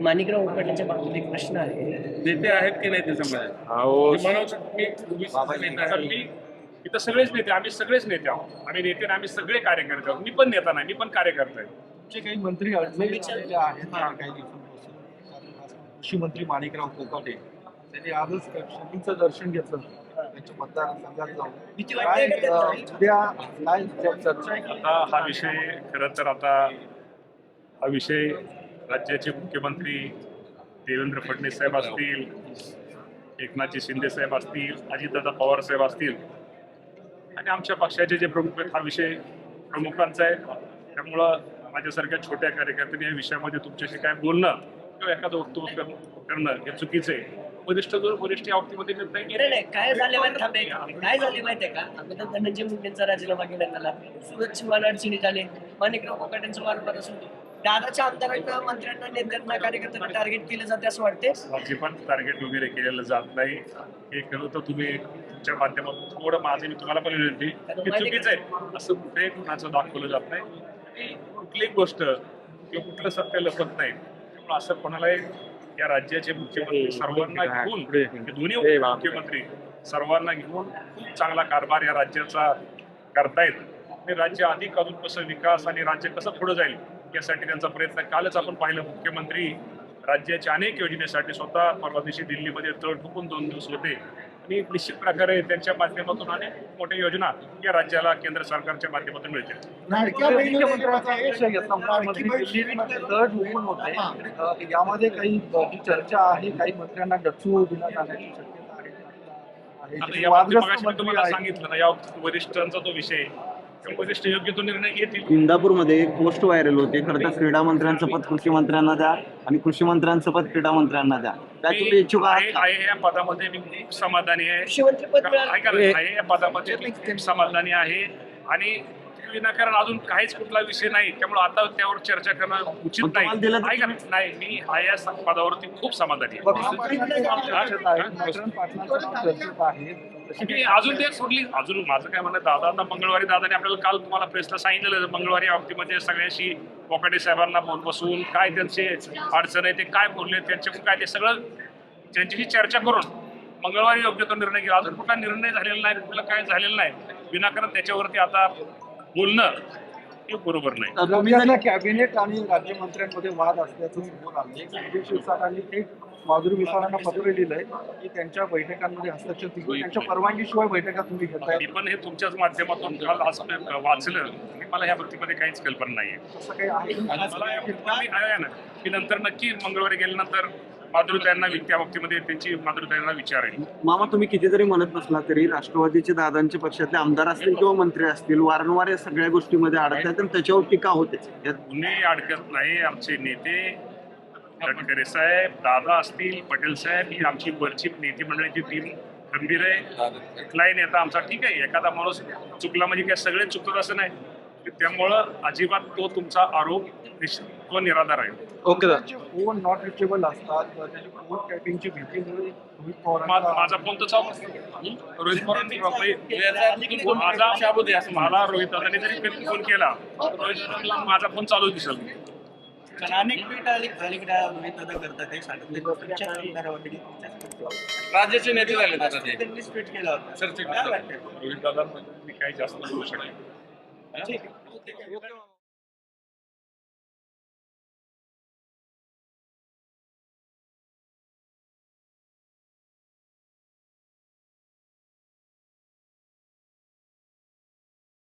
माणिकराव उपाट्यांच्या बाबतीत एक प्रश्न आहे. नेते आहेत की नाही ते समाजात अहो ते म्हणावं शकतो मी ओबीसी नेता आहे. मी इथं सगळेच नेते आम्ही सगळेच नेते आहोत. आम्ही नेते आणि आम्ही सगळे कार्यकर्ते आहोत. मी पण नेता नाही मी पण कार्यकर्ता आहे. आमचे काही मंत्री अडचणीत आलेले आहेत ना काही दिवसांपासून. कृषी मंत्री माणिकराव कोकाटे त्यांनी आजच शनीचं दर्शन घेतलं. त्यांच्या मतदारसंघात जाऊन. भीती काय वाटते का अं, त्यांना? उद्या काय चर्चा? आहे आता हा विषय खरं तर आता हा विषय राज्याचे मुख्यमंत्री देवेंद्र फडणवीस साहेब असतील एकनाथजी शिंदे साहेब असतील अजितदादा पवार साहेब असतील आणि आमच्या पक्षाचे जे प्रमुख आहेत हा विषय प्रमुखांचा आहे. त्यामुळं माझ्यासारख्या छोट्या कार्यकर्त्यांनी या विषयामध्ये तुमच्याशी काय बोलणं किंवा एखादं वक्तव्य कर- करणं हे चुकीचं आहे. वरिष्ठ जो वरिष्ठ या बाबतीमध्ये निर्णय काय झाले माहिती काय झाले माहितीये का? अगोदर धनंजय मुंडेंचा राजीनामा घेण्यात आला सुरत अडचणीत आले. माणिकराव कोकाट्यांचं वारंवार असं दादाच्या आमदारांना मंत्र्यांना नेत्यांना कार्यकर्त्यांना टार्गेट केलं जाते असं वाटते अजिबात टार्गेट वगैरे केलेलं जात नाही. हे खरं तर तुम्ही तुमच्या माध्यमातून थोडं माझे मी तुम्हाला पण विनंती हे चुकीचं आहे. असं कुठेही कुणाचं दाखवलं जात नाही. कुठलीही गोष्ट किंवा कुठलं सत्य लपत नाही. त्यामुळे असं कोणालाही या राज्याचे मुख्यमंत्री सर्वांना घेऊन हे दोन्ही मुख्यमंत्री सर्वांना घेऊन खूप चांगला कारभार या राज्याचा करतायत आणि राज्य अधिक अजून कसं विकास आणि राज्य कसं पुढे जाईल यासाठी त्यांचा प्रयत्न. कालच आपण पाहिलं मुख्यमंत्री राज्याच्या अनेक योजनेसाठी स्वतः परवा दिवशी दिल्लीमध्ये तळ ठोकून दोन दिवस होते. आणि निश्चित प्रकारे त्यांच्या माध्यमातून अनेक मोठ्या योजना या राज्याला केंद्र सरकारच्या माध्यमातून मिळतील. अं, यामध्ये काही चर्चा आहे काही मंत्र्यांना डचू देण्यात आल्याची शक्यता आहे. तुम्हाला. सांगितलं ना या वरिष्ठांचा तो विषय वरिष्ठ योग्य तो निर्णय घेतील. इंदापूरमध्ये एक पोस्ट व्हायरल होते. खरं तर क्रीडा मंत्र्यांचं पद कृषी मंत्र्यांना द्या आणि कृषी मंत्र्यांचं पद क्रीडा मंत्र्यांना द्या. त्या तुम्ही इच्छुक आहात आहे का? आहे या पदामध्ये मी खूप समाधानी आहे. ऐका ना, आहे या पदामध्ये मी खूप समाधानी आहे. आणि विनाकारण अजून काहीच कुठला विषय नाही. त्यामुळे आता त्यावर चर्चा करणं उचित नाही. ऐका नाही मी हा या पदावरती खूप समाधानी आहे. मी अजून ते सोडली. अजून माझं काय म्हणणं दादा आता मंगळवारी दादाने आपल्याला काल तुम्हाला प्रेसला सांगितलेलं मंगळवारी बाबतीमध्ये सगळ्याशी कोकाटे साहेबांना बोल बसून काय त्यांचे अडचण आहे ते काय बोलले त्यांच्याकडून काय ते सगळं त्यांच्याशी चर्चा करून मंगळवारी योग्य तो निर्णय घेऊ अजून कुठला निर्णय झालेला नाही कुठलं काय झालेलं नाही. विनाकारण त्याच्यावरती आता बोलणं हे बरोबर नाही. कॅबिनेट आणि राज्यमंत्र्यांमध्ये वाद असल्याचं समोर आले संजय शिरसाटांनी थेट माधुरी मिसाळांना पत्र लिहिलंय की त्यांच्या बैठकांमध्ये हस्तक्षेप त्यांच्या परवानगीशिवाय बैठका तुम्ही घेताय मी पण हे तुमच्याच माध्यमातून काल आज वाचलं. आणि मला या बाबतीमध्ये काहीच कल्पना नाहीये. असं काही आहे. मला या बाबतीमध्ये आहे ना की नंतर नक्की मंगळवारी गेल्यानंतर माधुरीताईंना त्या बाबतीमध्ये त्यांची माधुरीताईंना विचारेल मामा तुम्ही किती जरी म्हणत नसला तरी राष्ट्रवादीचे दादांचे पक्षातले आमदार असतील किंवा मंत्री असतील वारंवार या सगळ्या गोष्टीमध्ये अडकतात आणि त्याच्यावर टीका होते. यात कुणी अडकत नाही आमचे नेते. गडकरी साहेब दादा असतील पटेल साहेब ही आमची वरची नेते मंडळीची टीम खंबीर आहे. कुठलाही नेता आमचा ठीक आहे. एखादा माणूस चुकला म्हणजे काय? सगळे चुकत असं नाही. त्यामुळं अजिबात तो तुमचा आरोप निश्चित तो निराधार आहे. ओके फोन नॉट रिचेबल असतात त्याची फोन टॅपिंगची भीतीमुळे रोहित मा- पवारांचा माझा फोन तर असतो. रोहित माझा मला रोहित दादाने जरी कधी फोन केला तर रोहित दादाला माझा फोन चालू दिसेल. अनेक ट्विट अलीकडे दादा करतात हे सांगत नाही. तुमच्या आमदारावरती तुमच्या- राज्याचे नेते झाले आता ते. त्यांनीच ट्विट केला होता. चर्चेत काय वाटतंय? रोहित दादा मी काही जास्त बोलू शकत नाही. ठीक आहे.